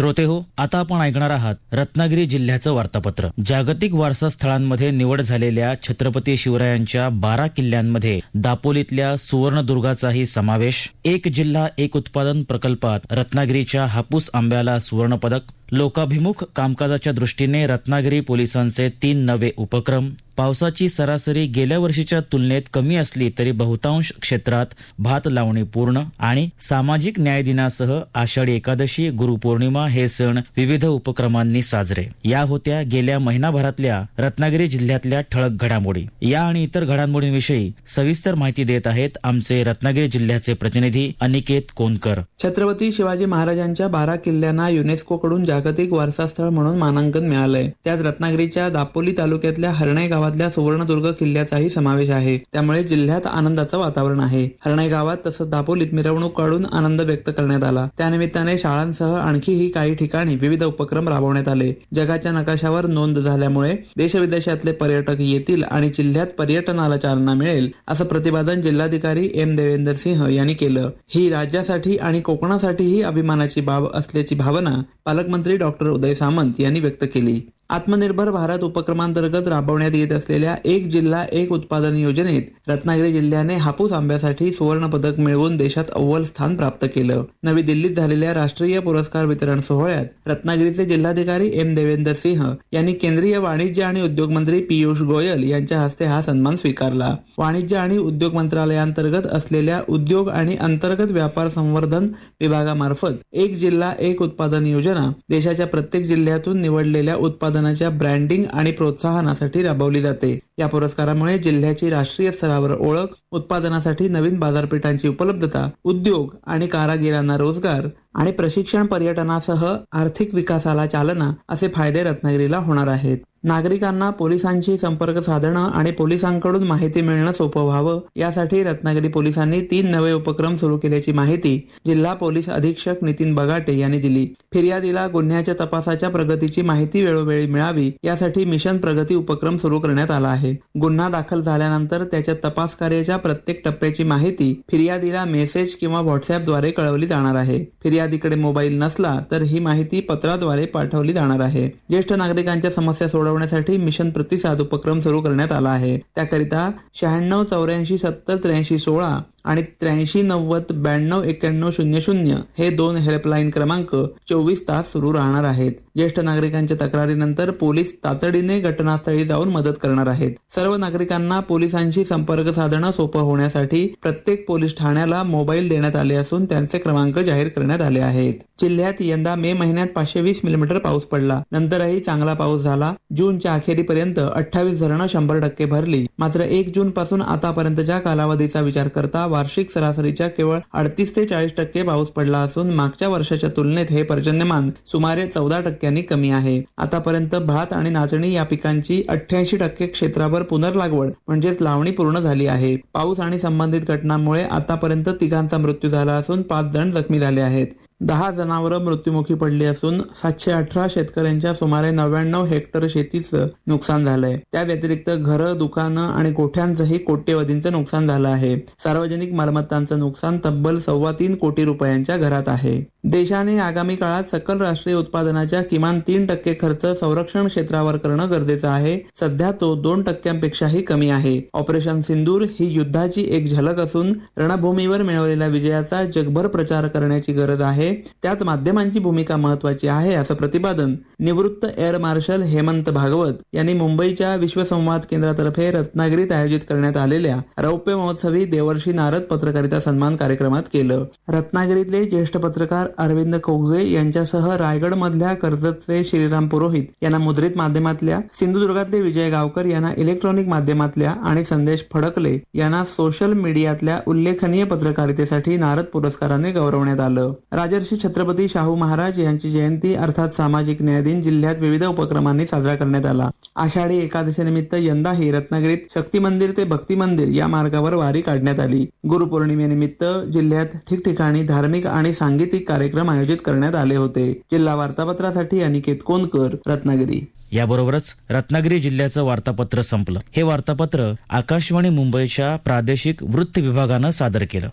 श्रोते हो आता आपण ऐकणार आहात रत्नागिरी जिल्ह्याचं वार्तापत्र. जागतिक वारसा स्थळांमध्ये निवड झालेल्या छत्रपती शिवरायांच्या बारा किल्ल्यांमध्ये दापोलीतल्या सुवर्णदुर्गाचाही समावेश. एक जिल्हा एक उत्पादन प्रकल्पात रत्नागिरीच्या हापूस आंब्याला सुवर्णपदक. लोकाभिमुख कामकाजाच्या दृष्टीने रत्नागिरी पोलिसांचे तीन नवे उपक्रम. पावसाची सरासरी गेल्या वर्षीच्या तुलनेत कमी असली तरी बहुतांश क्षेत्रात भात लावणी पूर्ण आणि सामाजिक न्याय दिनासह आषाढी एकादशी गुरुपौर्णिमा हे सण विविध उपक्रमांनी साजरे. या होत्या गेल्या महिनाभरातल्या रत्नागिरी जिल्ह्यातल्या ठळक घडामोडी. या आणि इतर घडामोडींविषयी सविस्तर माहिती देत आहेत आमचे रत्नागिरी जिल्ह्याचे प्रतिनिधी अनिकेत कोनकर. छत्रपती शिवाजी महाराजांच्या बारा किल्ल्यांना युनेस्कोकडून जागतिक वारसास्थळ म्हणून मानांकन मिळालंय. त्यात रत्नागिरीच्या दापोली तालुक्यातल्या हरणाई गावातल्या सुवर्णदुर्ग किल्ल्याचाही समावेश आहे. त्यामुळे जिल्ह्यात आनंदाचं वातावरण आहे. हरणाई गावात तसंच दापोलीत मिरवणूक काढून आनंद व्यक्त करण्यात आला. त्यानिमित्ताने शाळांसह आणखीही काही ठिकाणी विविध उपक्रम राबवण्यात आले. जगाच्या नकाशावर नोंद झाल्यामुळे देशविदेशातले पर्यटक येतील आणि जिल्ह्यात पर्यटनाला चालना मिळेल असं प्रतिपादन जिल्हाधिकारी एम देवेंदर सिंह यांनी केलं. ही राज्यासाठी आणि कोकणासाठीही अभिमानाची बाब असल्याची भावना पालकमंत्री डॉक्टर उदय सामंत यांनी व्यक्त केली. आत्मनिर्भर भारत उपक्रमांतर्गत राबवण्यात येत असलेल्या एक जिल्हा एक उत्पादन योजनेत रत्नागिरी जिल्ह्याने हापूस आंब्यासाठी सुवर्ण पदक मिळवून देशात अव्वल स्थान प्राप्त केलं. नवी दिल्लीत झालेल्या राष्ट्रीय पुरस्कार वितरण सोहळ्यात रत्नागिरीचे जिल्हाधिकारी एम. देवेंदर सिंह यांनी केंद्रीय वाणिज्य आणि उद्योग मंत्री पियुष गोयल यांच्या हस्ते हा सन्मान स्वीकारला. वाणिज्य आणि उद्योग मंत्रालयांतर्गत असलेल्या उद्योग आणि अंतर्गत व्यापार संवर्धन विभागामार्फत एक जिल्हा एक उत्पादन योजना देशाच्या प्रत्येक जिल्ह्यातून निवडलेल्या उत्पादनाच्या ब्रँडिंग आणि प्रोत्साहनासाठी राबवली जाते. या पुरस्कारामुळे जिल्ह्याची राष्ट्रीय स्तरावर ओळख उत्पादनासाठी नवीन बाजारपेठांची उपलब्धता उद्योग आणि कारागिरांना रोजगार आणि प्रशिक्षण पर्यटनासह आर्थिक विकासाला चालना असे फायदे रत्नागिरीला होणार आहेत. नागरिकांना पोलिसांशी संपर्क साधणं आणि पोलिसांकडून माहिती मिळणं सोपं व्हावं. यासाठी रत्नागिरी पोलिसांनी तीन नवे उपक्रम सुरू केल्याची माहिती जिल्हा पोलीस अधीक्षक नितीन बगाटे यांनी दिली. फिर्यादीला गुन्ह्याच्या तपासाच्या प्रगतीची माहिती वेळोवेळी मिळावी यासाठी मिशन प्रगती उपक्रम सुरू करण्यात आला आहे. गुन्हा दाखल झाल्यानंतर त्याच्या तपास कार्याच्या प्रत्येक टप्प्याची माहिती फिर्यादीला मेसेज किंवा व्हॉट्सअपद्वारे कळवली जाणार आहे. फिर्यादीकडे मोबाईल नसला तर ही माहिती पत्राद्वारे पाठवली जाणार आहे. ज्येष्ठ नागरिकांच्या समस्या सोडवण्यासाठी मिशन प्रतिसाद उपक्रम सुरू करण्यात आला आहे. त्याकरिता शहाण्णव चौऱ्याऐंशी सत्तर त्र्याऐंशी सोळा आणि त्र्याऐंशी नव्वद ब्याण्णव एक्क्याण्णव शून्य शून्य हे दोन हेल्पलाईन क्रमांक चोवीस तास सुरू राहणार आहेत. ज्येष्ठ नागरिकांच्या तक्रारीनंतर पोलीस तातडीने घटनास्थळी जाऊन मदत करणार आहेत. सर्व नागरिकांना पोलिसांशी संपर्क साधणं सोपं होण्यासाठी प्रत्येक पोलीस ठाण्याला मोबाईल देण्यात आले असून त्यांचे क्रमांक जाहीर करण्यात आले आहेत. जिल्ह्यात यंदा मे महिन्यात पाचशे वीस मिलीमीटर पाऊस पडला. नंतरही चांगला पाऊस झाला. जूनच्या अखेरीपर्यंत अठ्ठावीस धरणं शंभर टक्के भरली. मात्र एक जून पासून आतापर्यंतच्या कालावधीचा विचार करता वार्षिक सरासरीच्या केवळ अडतीस ते चाळीस टक्के पाऊस पडला असून मागच्या वर्षाच्या तुलनेत हे पर्जन्यमान सुमारे चौदा टक्क्यांनी कमी आहे. आतापर्यंत भात आणि नाचणी या पिकांची अठ्ठ्याऐंशी टक्के क्षेत्रावर पुनर्लागवड म्हणजेच लावणी पूर्ण झाली आहे. पाऊस आणि संबंधित घटनांमुळे आतापर्यंत तिघांचा मृत्यू झाला असून पाच जण जखमी झाले आहेत. दहा जनावरं मृत्युमुखी पडली असून सातशे अठरा शेतकऱ्यांच्या सुमारे नव्याण्णव हेक्टर शेतीचं नुकसान झालंय. त्या व्यतिरिक्त घरं दुकानं आणि गोठ्यांचंही कोट्यवधींचं नुकसान झालं आहे. सार्वजनिक मालमत्तांचं नुकसान तब्बल सव्वा तीन कोटी रुपयांच्या घरात आहे. देशाने आगामी काळात सकल राष्ट्रीय उत्पादनाच्या किमान तीन टक्के खर्च संरक्षण क्षेत्रावर करणं गरजेचं आहे. सध्या तो दोन टक्क्यांपेक्षाही कमी आहे. ऑपरेशन सिंदूर ही युद्धाची एक झलक असून रणभूमीवर मिळवलेल्या विजयाचा जगभर प्रचार करण्याची गरज आहे. त्यात माध्यमांची भूमिका महत्वाची आहे असं प्रतिपादन निवृत्त एअर मार्शल हेमंत भागवत यांनी मुंबईच्या विश्वसंवाद केंद्रातर्फे रत्नागिरीत आयोजित करण्यात आलेल्या रौप्य महोत्सवी देवर्षी नारद पत्रकारिता सन्मान कार्यक्रमात केलं. रत्नागिरीतले ज्येष्ठ पत्रकार अरविंद कोगजे यांच्यासह रायगड मधल्या कर्जतचे श्रीराम पुरोहित यांना मुद्रित माध्यमातल्या सिंधुदुर्गातले विजय गावकर यांना इलेक्ट्रॉनिक माध्यमातल्या आणि संदेश फडकले यांना सोशल मीडियातल्या उल्लेखनीय पत्रकारितेसाठी नारद पुरस्काराने गौरवण्यात आलं. राजर्षी छत्रपती शाहू महाराज यांची जयंती अर्थात सामाजिक न्याय दिन जिल्ह्यात विविध उपक्रमांनी साजरा करण्यात आला. आषाढी एकादशीनिमित्त यंदाही रत्नागिरीत शक्ती मंदिर ते भक्ती मंदिर या मार्गावर वारी काढण्यात आली. गुरुपौर्णिमेनिमित्त जिल्ह्यात ठिकठिकाणी धार्मिक आणि सांगीतिक कार्यक्रम आयोजित करण्यात आले होते. जिल्हा वार्तापत्रासाठी अनिकेत कोनकर रत्नागिरी. याबरोबरच रत्नागिरी जिल्ह्याचं वार्तापत्र संपलं. हे वार्तापत्र आकाशवाणी मुंबईच्या प्रादेशिक वृत्त विभागानं सादर केलं.